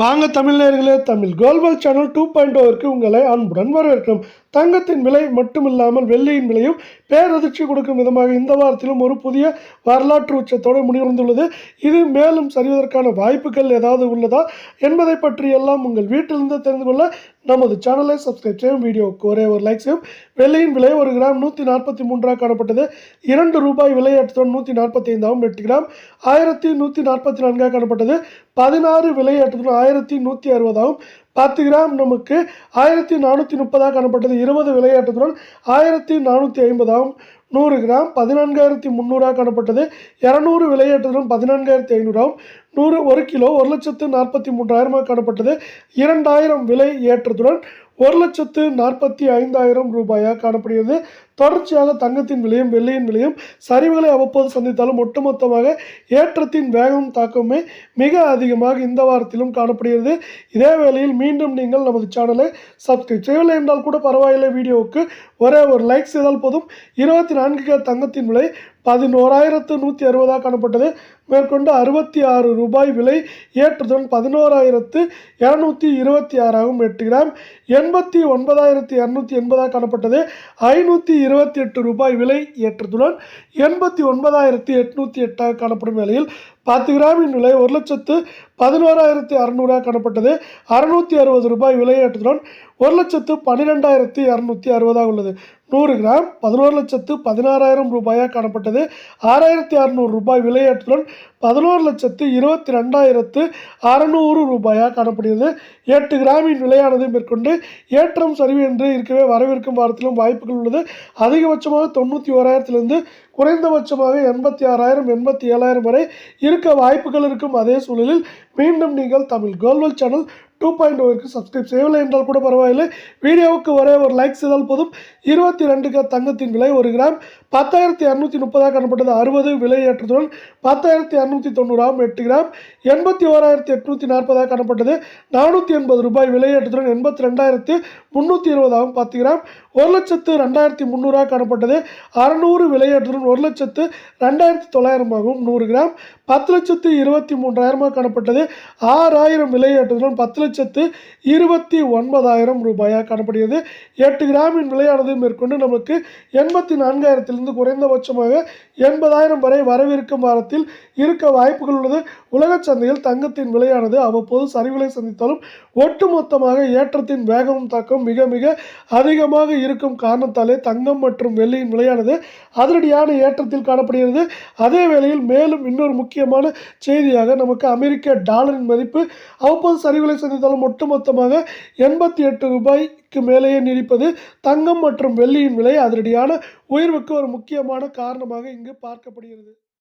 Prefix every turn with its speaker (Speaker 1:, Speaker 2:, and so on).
Speaker 1: வாங்க தமிழர்களே Tamil global channel two point ஓவருக்கு உங்களை அன்புடன் வரவேற்கிறோம் தங்கத்தின் விலை மட்டுமில்லாமல் வெள்ளியின் விலையும் பேரதிர்ச்சி கொடுக்கும் விதமாக இந்த வாரத்திலும் ஒரு புதிய வரலாற்று உச்சத்தோடு முடிவடைந்துள்ளது. இது மேலும் சரிவதற்கான வாய்ப்புகள் ஏதாவது உள்ளதா என்பதை பற்றி எல்லாம் உங்கள் வீட்டிலிருந்து தெரிந்து கொள்ள நமது சேனலை சப்ஸ்கிரைப் செய்யும் வீடியோவுக்கு ஒரே ஒரு லைக் செய்யும். வெள்ளியின் விலை ஒரு கிராம் நூற்றி நாற்பத்தி மூன்றாக காணப்பட்டது. இரண்டு ரூபாய் விலையேற்றத்துடன் நூற்றி நாற்பத்தி ஐந்தாகவும் எட்டு கிராம் ஆயிரத்தி நூற்றி நாற்பத்தி நான்காக காணப்பட்டது. பதினாறு விலையேற்றத்துடன் ஆயிரத்தி நூற்றி அறுபதாகவும் பத்து கிராம் நமக்கு ஆயிரத்தி நானூற்றி முப்பதாக காணப்பட்டது. இருபது விலையேற்றத்துடன் ஆயிரத்தி நானூற்றி ஐம்பதாகவும் நூறு கிராம் பதினான்காயிரத்தி முந்நூறாக காணப்பட்டது. இரநூறு விலையேற்றத்துடன் பதினான்காயிரத்தி ஐநூறாகவும் நூறு ஒரு கிலோ ஒரு லட்சத்து நாற்பத்தி மூன்றாயிரமாக காணப்பட்டது. இரண்டாயிரம் விலை ஏற்றத்துடன் ஒரு லட்சத்து நாற்பத்தி ஐந்தாயிரம் ரூபாயாக காணப்படுகிறது. தொடர்ச்சியாக தங்கத்தின் விலையும் வெள்ளியின் விலையும் சரிவுகளை அவ்வப்போது சந்தித்தாலும் ஒட்டுமொத்தமாக ஏற்றத்தின் வேகம் தாக்கமே மிக அதிகமாக இந்த வாரத்திலும் காணப்படுகிறது. இதே வேளையில் மீண்டும் நீங்கள் நமது சேனலை சப்ஸ்கிரைப் செய்யவில்லை என்றால் கூட பரவாயில்லை. வீடியோவுக்கு ஒரே ஒரு லைக் செய்தால் போதும். இருபத்தி நான்கு கே தங்கத்தின் விலை பதினோராயிரத்து நூற்றி அறுபதாக காணப்பட்டது. மேற்கொண்டு அறுபத்தி ஆறு ரூபாய் விலை ஏற்றதுடன் பதினோராயிரத்து இரநூத்தி இருபத்தி ஆறாகவும் எட்டு கிராம் எண்பத்தி ஒன்பதாயிரத்தி இரநூத்தி எண்பதாக காணப்பட்டது. ஐநூற்றி இருபத்தி எட்டு ரூபாய் விலை ஏற்றத்துடன் எண்பத்தி ஒன்பதாயிரத்தி எட்நூற்றி எட்டாக காணப்படும் வேளையில் பத்து கிராமின் விலை ஒரு லட்சத்து பதினோராயிரத்தி அறநூறாக காணப்பட்டது. அறுநூற்றி அறுபது ரூபாய் விலையேற்றத்துடன் ஒரு லட்சத்து பன்னிரெண்டாயிரத்தி இரநூத்தி அறுபதாக உள்ளது. நூறு கிராம் பதினோரு லட்சத்து பதினாறாயிரம் ரூபாயாக காணப்பட்டது. ஆறாயிரத்தி அறநூறு ரூபாய் விலையேற்றத்துடன் பதினோரு லட்சத்து இருபத்தி ரெண்டாயிரத்து அறநூறு ரூபாயாக காணப்படுகிறது. எட்டு கிராமின் விலையானது மேற்கொண்டு ஏற்றம் சரிவு என்று இருக்கவே வரவிருக்கும் வாரத்திலும் வாய்ப்புகள் உள்ளது. அதிகபட்சமாக தொண்ணூற்றி ஓராயிரத்திலிருந்து குறைந்தபட்சமாக எண்பத்தி ஆறாயிரம் எண்பத்தி ஏழாயிரம் வரை இருக்க வாய்ப்புகள் இருக்கும். அதே சூழலில் மீண்டும் நீங்கள் Tamil global channel two point ஓருக்கு subscribe செய்யவில்லை என்றால் கூட பரவாயில்லை. வீடியோவுக்கு ஒரே ஒரு லைக் செய்தால் போதும். இருபத்தி ரெண்டுக்கு தங்கத்தின் விலை ஒரு கிராம். பத்தாயிரத்தி இரநூத்தி முப்பதாக காணப்பட்டது அறுபது விலை ஏற்றத்துடன் பத்தாயிரத்தி இரநூத்தி தொண்ணூறாம் எட்டு கிராம். எண்பத்தி ஓராயிரத்தி எட்நூற்றி நாற்பதாக காணப்பட்டது நானூற்றி எண்பது ரூபாய் விலை ஏற்றத்துடன் எண்பத்தி ரெண்டாயிரத்தி முந்நூற்றி இருபதாகவும் பத்து கிராம். ஒரு லட்சத்து ரெண்டாயிரத்தி முந்நூறாக காணப்பட்டது அறநூறு விலையேற்றத்துடன் ஒரு லட்சத்து ரெண்டாயிரத்தி தொள்ளாயிரமாகவும் நூறு கிராம். பத்து லட்சத்து இருபத்தி மூன்றாயிரமாக காணப்பட்டது ஆறாயிரம் விலையேற்றத்துடன் பத்து லட்சத்து இருபத்தி ஒன்பதாயிரம் ரூபாயாக காணப்படுகிறது. எட்டு கிராமின் விலையானது மேற்கொண்டு நமக்கு எண்பத்தி நான்காயிரத்திலிருந்து குறைந்தபட்சமாக எண்பதாயிரம் வரை வரவிருக்கும் வாரத்தில் இருக்க வாய்ப்புகள் உள்ளது. உலக சந்தையில் தங்கத்தின் விலையானது அவ்வப்போது சரிவுகளை சந்தித்தாலும் ஒட்டுமொத்தமாக ஏற்றத்தின் வேகமும் தாக்கம் மிக மிக அதிகமாக இருக்கும் காரணத்தாலே தங்கம் மற்றும் வெள்ளியின் விலையானது அதிரடியான ஏற்றத்தில் காணப்படுகிறது. அதே வேளையில் மேலும் இன்னொரு முக்கியமான செய்தியாக நமக்கு அமெரிக்க டாலரின் மதிப்பு அவ்வப்போது சரிவுகளை இருந்தாலும் ஒட்டுமொத்தமாக எண்பத்தி எட்டு ரூபாய்க்கு மேலேயே நீடிப்பது தங்கம் மற்றும் வெள்ளியின் விலை அதிரடியான உயர்வுக்கு ஒரு முக்கியமான காரணமாக இங்கு பார்க்கப்படுகிறது.